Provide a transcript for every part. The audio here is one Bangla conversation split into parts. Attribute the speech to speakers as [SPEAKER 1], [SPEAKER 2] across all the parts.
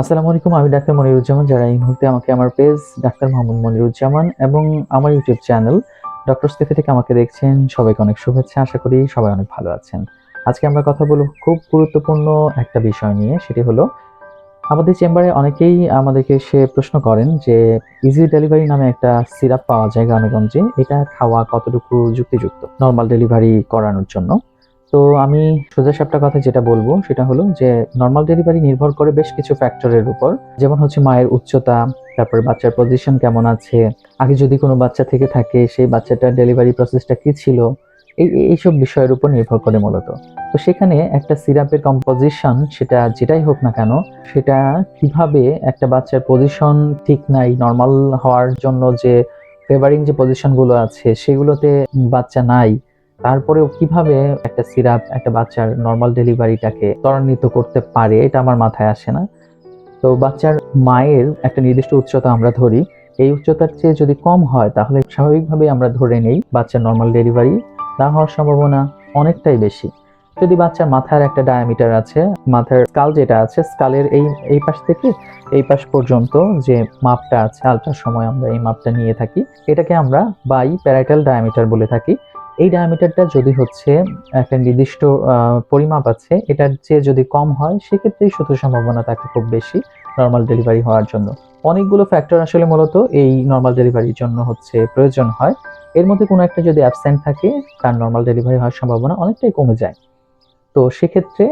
[SPEAKER 1] আসসালামু আলাইকুম, আমি ডাক্তার মনিরুজ্জামান, যারা এই মুহূর্তে আমাকে আমার পেজ ডাক্তার মোহাম্মদ মনিরুজ্জামান এবং আমার ইউটিউব চ্যানেল ডক্টর স্টেফি থেকে আমাকে দেখছেন, সবাইকে অনেক শুভেচ্ছা। আশা করি সবাই অনেক ভালো আছেন। আজকে আমরা কথা বলব খুব গুরুত্বপূর্ণ একটা বিষয় নিয়ে, সেটি হলো আমাদের চেম্বারে অনেকেই আমাদেরকে সে প্রশ্ন করেন যে ইজি ডেলিভারি নামে একটা সিরাপ পাওয়া যায় গ্রামেগঞ্জে, এটা খাওয়া কতটুকু যুক্তিযুক্ত? নর্মাল ডেলিভারি করানোর জন্য। তো আমি সোজা সাপটা কথা যেটা বলব, সেটা হলো যে নর্মাল ডেলিভারি নির্ভর করে বেশ কিছু ফ্যাক্টরের উপর। যেমন হচ্ছে মায়ের উচ্চতা, তারপরে বাচ্চার পজিশন কেমন আছে, আগে যদি কোনো বাচ্চা থেকে থাকে, সেই বাচ্চাটার ডেলিভারি প্রসেসটা কী ছিল, এই এইসব বিষয়ের উপর নির্ভর করে মূলত। তো সেখানে একটা সিরাপের কম্পোজিশন সেটা যেটাই হোক না কেন, সেটা কীভাবে একটা বাচ্চার পজিশন ঠিক নাই নর্মাল হওয়ার জন্য যে ফেভারিং যে পজিশনগুলো আছে, সেগুলোতে বাচ্চা নাই তারপরেও কীভাবে একটা সিরাপ, একটা বাচ্চার নর্মাল ডেলিভারিটাকে ত্বরান্বিত করতে পারে, এটা আমার মাথায় আসে না। তো বাচ্চার মায়ের একটা নির্দিষ্ট উচ্চতা আমরা ধরি। এই উচ্চতার চেয়ে যদি কম হয়, তাহলে স্বাভাবিকভাবে আমরা ধরে নেই বাচ্চার নর্মাল ডেলিভারি না হওয়ার সম্ভাবনা অনেকটাই বেশি। যদি বাচ্চার মাথার একটা ডায়ামিটার আছে, মাথার স্কাল যেটা আছে স্কালের এই এই পাশ থেকে এই পাশ পর্যন্ত যে মাপটা আছে আলট্রার সময় আমরা এই মাপটা নিয়ে থাকি, এটাকে আমরা বাই প্যারাইটাল ডায়ামিটার বলে থাকি। এই ডায়ামিটারটা যদি হচ্ছে একটা নির্দিষ্ট পরিমাপ আছে, এটার চেয়ে যদি কম হয়, সেক্ষেত্রেই শুধু সম্ভাবনা থাকে খুব বেশি নর্মাল ডেলিভারি হওয়ার জন্য। অনেকগুলো ফ্যাক্টর আসলে মূলত এই নর্মাল ডেলিভারির জন্য হচ্ছে প্রয়োজন হয়। এর মধ্যে কোনো একটা যদি অ্যাবসেন্ট থাকে, তার নর্মাল ডেলিভারি হওয়ার সম্ভাবনা অনেকটাই কমে যায়। তো সেক্ষেত্রে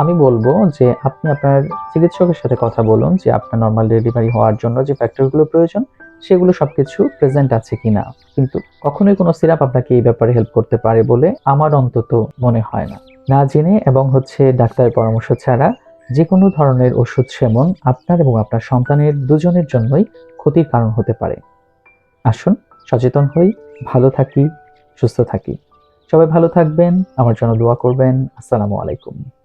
[SPEAKER 1] আমি বলব যে আপনি আপনার চিকিৎসকের সাথে কথা বলুন যে আপনার নর্মাল ডেলিভারি হওয়ার জন্য যে ফ্যাক্টরগুলো প্রয়োজন সেগুলো সবকিছু প্রেজেন্ট আছে কিনা? কিন্তু কখনোই কোনো সিরাপ আপনাকে এই ব্যাপারে হেল্প করতে পারে বলে আমার অন্তত মনে হয় না। না জেনে এবং হচ্ছে ডাক্তারের পরামর্শ ছাড়া যে কোনো ধরনের ওষুধ সেবন আপনার এবং আপনার সন্তানের দুজনের জন্যই ক্ষতির কারণ হতে পারে। আসুন সচেতন হই, ভালো থাকি, সুস্থ থাকি। সবাই ভালো থাকবেন, আমার জন্য দোয়া করবেন। আসসালামু আলাইকুম।